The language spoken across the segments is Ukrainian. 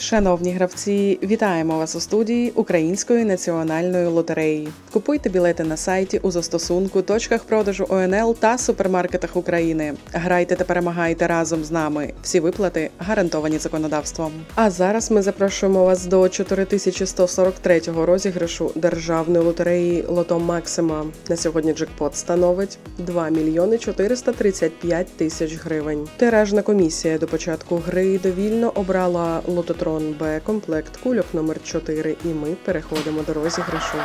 Шановні гравці, вітаємо вас у студії Української національної лотереї. Купуйте білети на сайті у застосунку, точках продажу ОНЛ та супермаркетах України. Грайте та перемагайте разом з нами. Всі виплати гарантовані законодавством. А зараз ми запрошуємо вас до 4143-го розіграшу державної лотереї Лото Максима. На сьогодні джекпот становить 2 мільйони 435 тисяч гривень. Тиражна комісія до початку гри довільно обрала лототрон Б комплект кульок номер 4 і ми переходимо до розіграшу.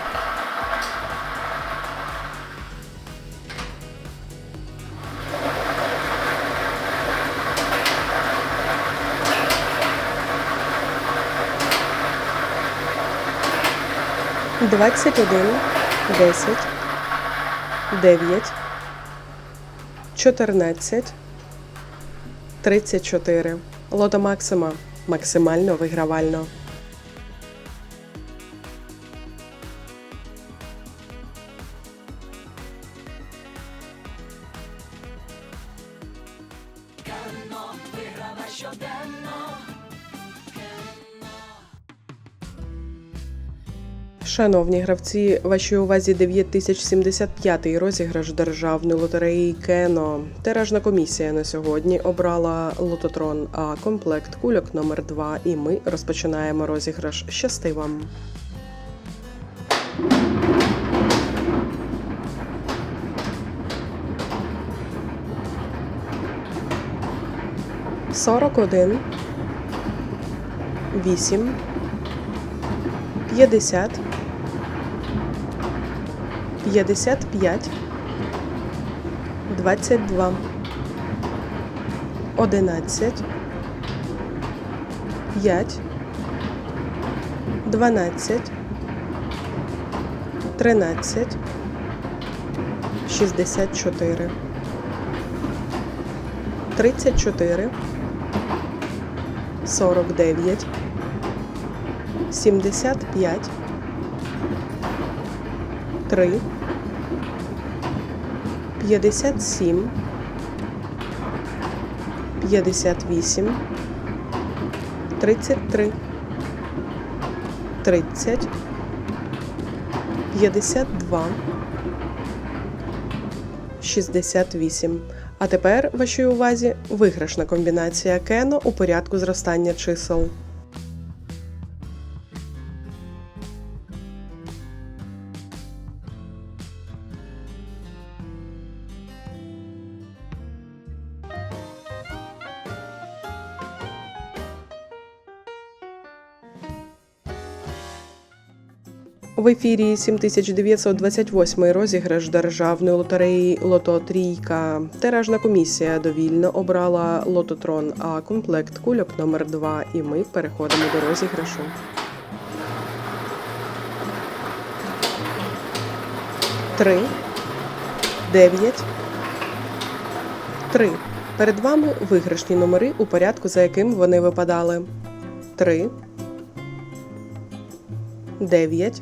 Двадцять один, десять, дев'ять, чотирнадцять, тридцять чотири. Лото Максима. Максимально вигравально. Шановні гравці, вашій увазі 9075 розіграш державної лотереї Кено. Тиражна комісія на сьогодні обрала лототрон А комплект кульок номер 2 і ми розпочинаємо розіграш. Щасти вам! Сорок один, вісім, п'ятдесят, п'ятдесят п'ять, двадцять два, одинадцять, п'ять, дванадцять, тринадцять, шістдесят чотири, тридцять чотири, сорок дев'ять. 75 3 57 58 33 30 52 68. А тепер вашій увазі виграшна комбінація кено у порядку зростання чисел. В ефірі 7928 розіграш державної лотереї Лото Трійка. Тиражна комісія довільно обрала лототрон А комплект кульок номер 2 і ми переходимо до розіграшу. Три, дев'ять, три. Перед вами виграшні номери у порядку, за яким вони випадали. Три, дев'ять.